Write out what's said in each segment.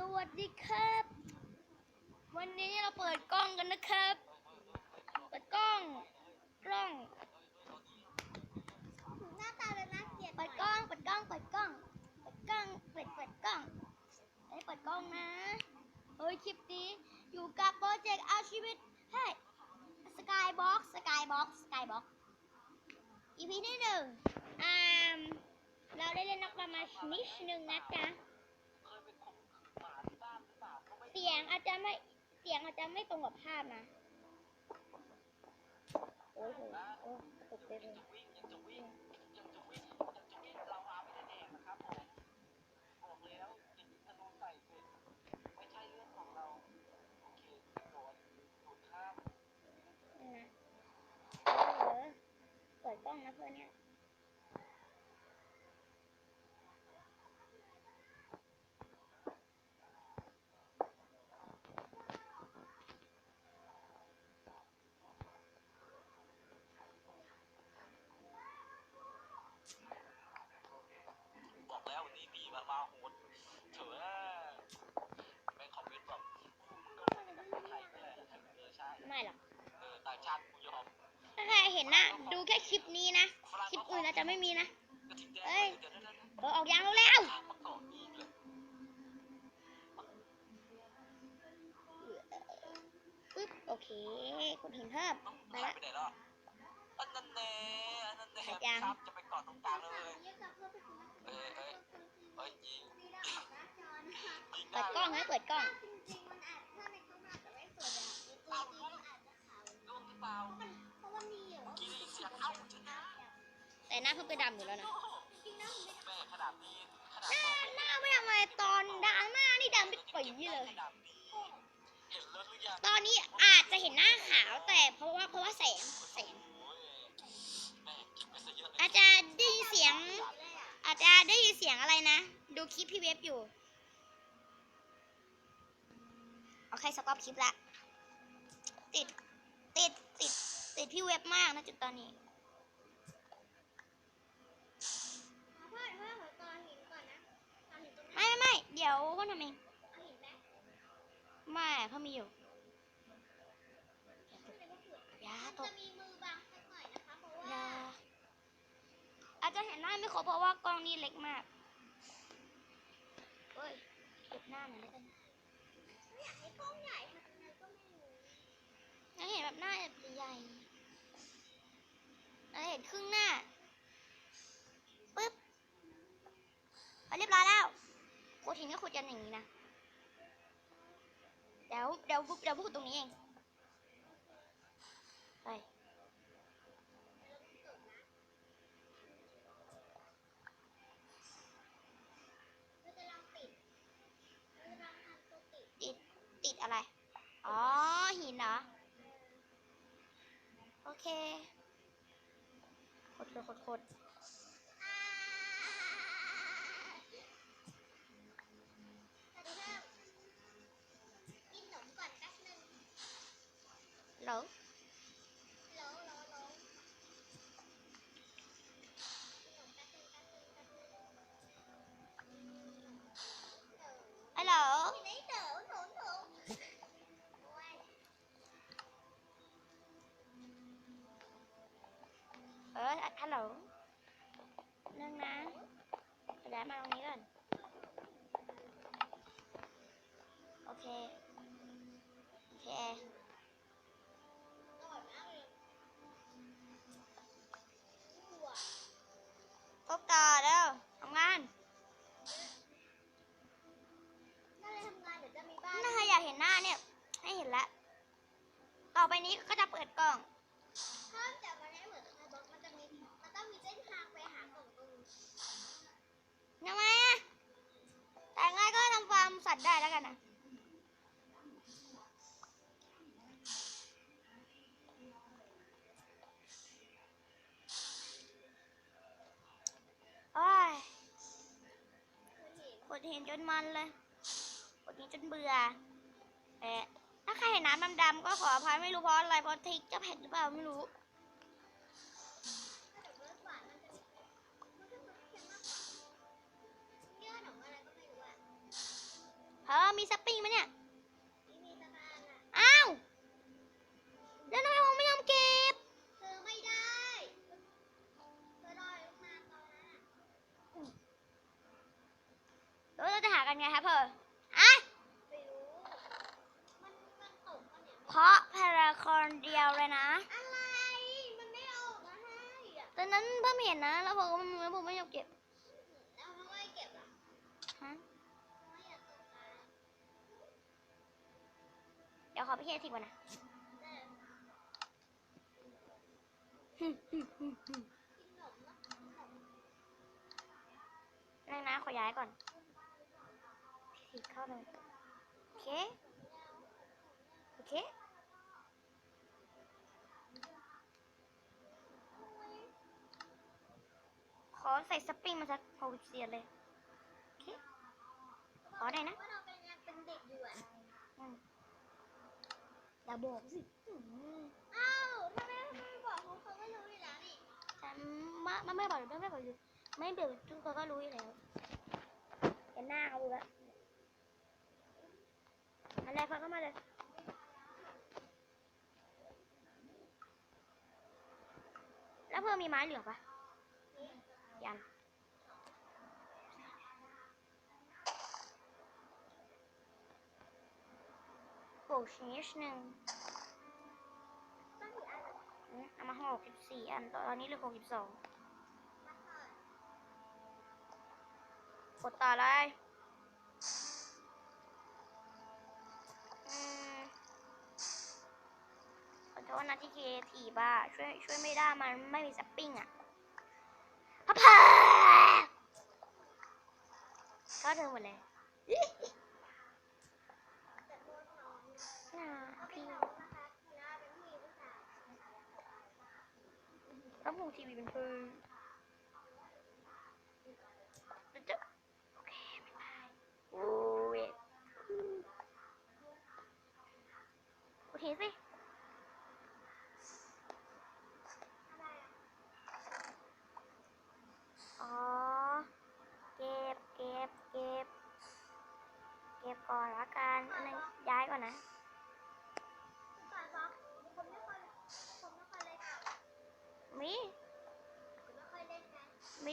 สวัสดีครับ วันนี้เราเปิดกล้องกันนะครับ เปิดกล้อง กล้อง หน้าตาเลยน่าเกลียดเปิดกล้อง เปิดกล้อง เปิดกล้อง เปิดกล้อง เปิด เปิดกล้องเอ้ยเปิดกล้องนะ เฮ้ย คลิปนี้อยู่กับโปรเจกต์เอาชีวิตให้สกายบ็อกซ์ สกายบ็อกซ์ สกายบ็อกซ์ EP ที่หนึ่งอ่าเราได้เล่นนักประมาณนิดนึงนะจ๊ะ เสียงอาจจะไม่เสียงอาจจะไม่ตรงกับภาพนะ โอ้โหโอ้ตกใจเลย นะเออเปิดกล้องนะเพื่อนเนี่ย บอกแล้ววันนี้มีมามาโหดเถอะแม่งคอมเมนต์แบบมึงก็ไม่ได้แบบไทยนั่นแหละเออใช่ ไม่หรอก เออต่างชาติกูยอม ถ้าใคร เห็นนะดูแค่คลิปนี้นะ คลิปอื่นอาจจะไม่มีนะกระทิงแดงเอ้ยเดี๋ยวเดี๋ยวเดี๋ยวเออออกยางแล้วทางมาเกาะอีกเลยปึ๊บโอเคกดเห็นเพิ่มต้องไปหายละไปไหนแล้วอันนั้นแน่อันนั้นแน่หายยังครับจะไปเกาะตรงกลางแล้วเลยเรียกกับเพื่อนไปคุยเอ้ยเอ้ยเอ้ยยิงดีแล้วออกหน้าจอนะคะยิงเปิดกล้องนะเปิดกล้องจริงๆมันอาจถ้าในข้างหน้าแต่ไม่สวยแบบนี้ตัวจริงก็อาจจะขาวโดนหรือเปล่ามัน เพราะว่ามีเหรอเมื่อกี้ได้ยินเสียงเอ้าชนะแต่หน้าเพิ่งไปดำอยู่แล้วนะจริงๆนะมันไม่แม่ขนาดนี้ขนาดหน้าหน้าไม่ทำไมตอนดราม่านี่ดำเป็นปีเลยขนาดนี้เห็นแล้วหรือยังตอนนี้อาจจะเห็นหน้าขาวแต่เพราะว่าเพราะว่าแสงแสงโอ้ยแม่คิดไปซะเยอะเลยอาจจะได้ยินเสียงเลยอะอาจจะได้ยินเสียงอะไรนะ ดูคลิปพี่เวฟอยู่ โอเคสต็อปคลิปละ ติด ติด ติด ติดพี่เวฟมากนะจุดตอนนี้เพื่อนเพื่อนขอตอนหินก่อนนะตอนหินตรงนั้นไม่ไม่ไม่เดี๋ยวก็ทำเองเอาหินไหมไม่เขามีอยู่ไม่ได้ว่าปวดอย่ามันตจะกมีมือบังสักหน่อยนะคะ เพราะอว่าย่าอาจจะเห็นหน้าไม่ครบเพราะว่ากล้องนี่เล็กมากเฮ้ยเก็บหน้าหน่อยแล้วกัน ไม่อยากให้กล้องใหญ่ทำยังไงก็ไม่รู้ อยากเห็นแบบหน้าใหญ่อยากเห็นครึ่งหน้า ปึ๊บเอาเรียบร้อยแล้วขุดหิน กันอย่างนี้นะ เดี๋ยวเดี๋ยวเดี๋ยวพูดตรงนี้เอง ไปติด ติดติดอะไร อ๋อ หินเหรอ โอเค ขดขดขดขด เห็นจนมันเลยกดเห็นจนเบื่อแอะถ้าใครเห็นน้ำดำๆก็ขออภัยไม่รู้เพราะอะไรเพราะทิกจะเผ็ดหรือเปล่าไม่รู้ถ้าเดี๋ยวเบิร์ดหวานมันจะมันจะเค็มมากกว่าเยื่อขนมอะไรก็ไม่รู้อะเพิ่มสปริงไหมเนี่ย กันไงครับเพออะไม่รู้มันมันตกกันเนี่ยเพราะพาราคอนเดียวเลยนะ อะไร มันไม่เอาออกมาให้อะตอนนั้นเพิ่มเห็นนะ แล้วผมก็ไม่แล้วผมไม่ยอมเก็บแล้วทำไมเก็บอะฮะทำไมอยากเติมตาเดี๋ยวขอไปเคลียร์ทีก่อนนะแต่หึหึหึหึกินขนมนะขนมนั่งนะขอย้ายก่อน ทีเข้าเลยโอเค โอเค ขอใส่สปริงมาสักหกสิบเสียนเลย โอเค ขอได้นะว่าเราเป็นยังเป็นเด็กอยู่อะอืมอย่าบอกสิอืมอ้าวทำไมไม่บอกเขาเขาไม่รู้อยู่แล้วนี่ฉันไม่ไม่ไม่บอกไม่ไม่บอกอยู่ไม่เดี๋ยวทุกคนก็รู้อยู่แล้วเห็นหน้าเขาดูแล้ว อะไรฟังเข้ามาเลยแล้วเพื่อมีไม้เหลือปะยันโอ้ชนิดหนึ่งอืมเอามาหกสิบสี่อันตอนนี้เหลือหกสิบสองมาเถิดกดต่อเลย นะที่เคทีบ้าช่วยช่วยไม่ได้มันไม่มีสปริงอะพับพาเข้าเธอหมดเลยแล้วมูทีวีเป็นเพื่อน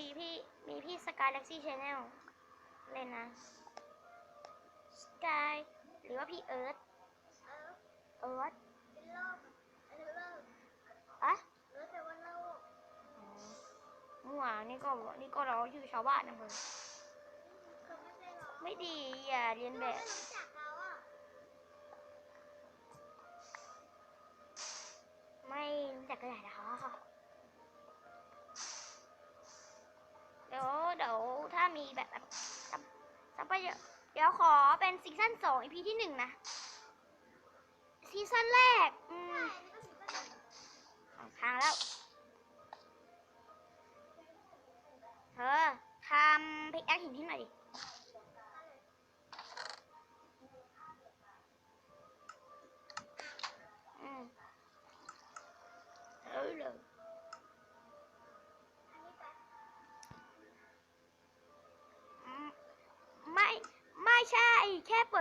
มีพี่มีพี่สกายเล็กซี่ชแนลเล่นนะสกายหรือว่าพี่เอิร์ธเอิร์ธอะเมื่อวานนี่ก็นี่ก็เราชื่ชาวบ้านนะเพื่อนเขาไม่ได้หรอกไม่ดีอย่าเรียนแบบ ขอเป็นซีซั่นสองอีพีที่หนึ่งนะ ซีซั่นแรกอืมใช่อันนี้ก็ถือว่าสองทางแล้ว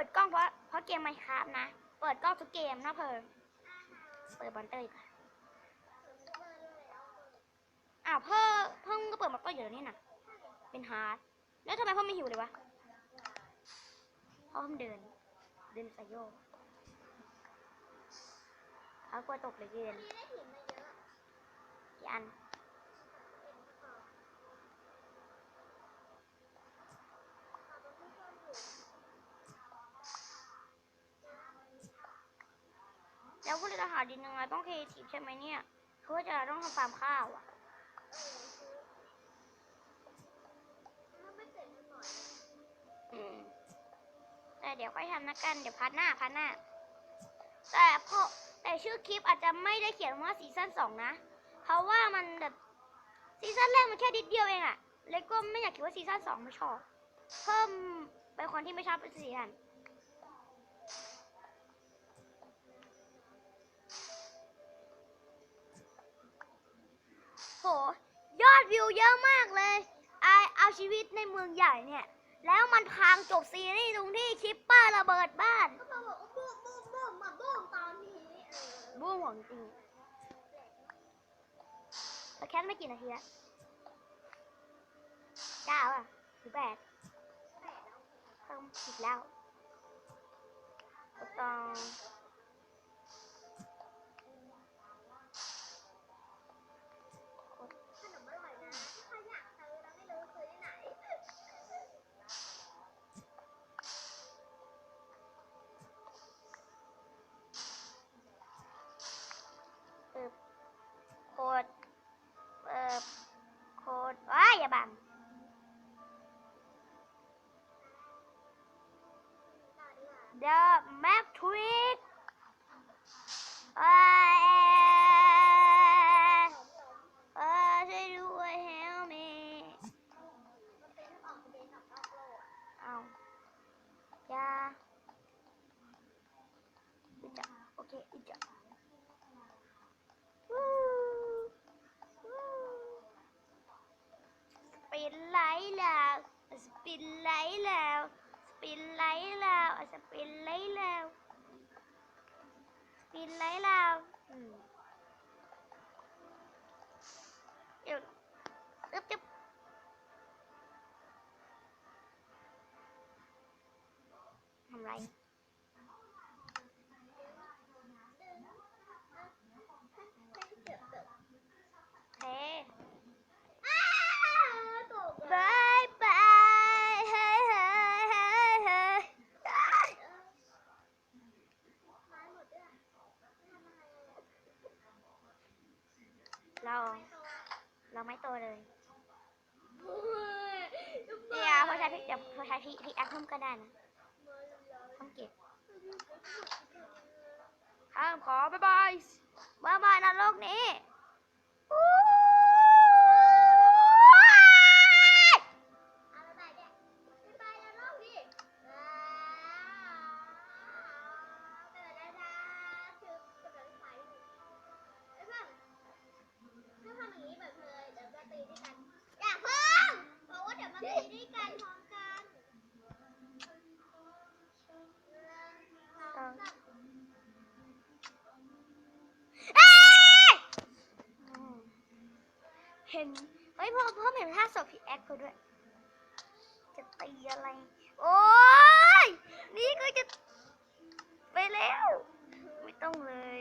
ดกล้องเพราะเพราะเกมไมค์ครับนะ เปิดกล้องทุกเกมนะเพออาหารเปิดบอลเตอร์อีกค่ะเบอร์เลยแล้วอ้าวเพิ่งเพิ่งก็เปิดมาก็อยู่แล้วนี่นะเป็นฮาร์ดแล้วทำไมเพิ่งไม่หิวเลยวะเพราะเพิ่งเดิน เดินสายโยกเขากลัวตกเลยเกินนี่ได้หินมาเยอะกี่อัน แล้วคุณจะหาดินยังไงต้องเคทีฟใช่ไหมเนี่ยเพื่อจะต้องทำฟาร์มข้าวอะอืมแต่เดี๋ยวค่อยทำนะกันเดี๋ยวพัดหน้าพัดหน้า แต่พอแต่ชื่อคลิปอาจจะไม่ได้เขียนว่าซีซั่นสองนะ เพราะว่ามันแบบซีซั่นแรกมันแค่ดิดเดียวเองอะเล็กก็ไม่อยากคิดว่าซีซั่นสองไม่ชอบ เพิ่มเป็นคนที่ไม่ชอบเป็นซีซั่น โห ยอดวิวเยอะมากเลยไอเอาชีวิตในเมืองใหญ่เนี่ย แล้วมันพังจบซีรีส์ตรงที่คิปเปอร์ระเบิดบ้านก็มาบอกว่าบูมบูมบูมมาบูมตอนนี้บูมของจริงแล้วแค่ไม่กี่นาทีละเก้าอะหรือแปดต้องผิดแล้วต้อง สปินไหลแล้วเดี๋ยวอึ๊บจึ๊บ ทำไร ให้เกือบเกือบ เฮ้ อ้าตก บายบายเฮ้ยเฮ้ยเฮ้ยเฮ้ย ไม้หมดด้วยทำอะไรอะ เรา ไม่โต เราไม่โตเลย เฮ้ย เนี่ยพอใช้พี่เดี๋ยวพอใช้พี่พี่แอคเพิ่มก็ได้ นะต้องเก็บห้ามขอบายบายบายบายนะโลกนี้ เห็นเฮ้ยพ่อพ่อเห็นท่าศพพี่แอคเขาด้วย จะตีอะไร โอ้ยนี่ก็จะไปแล้ว ไม่ต้องเลย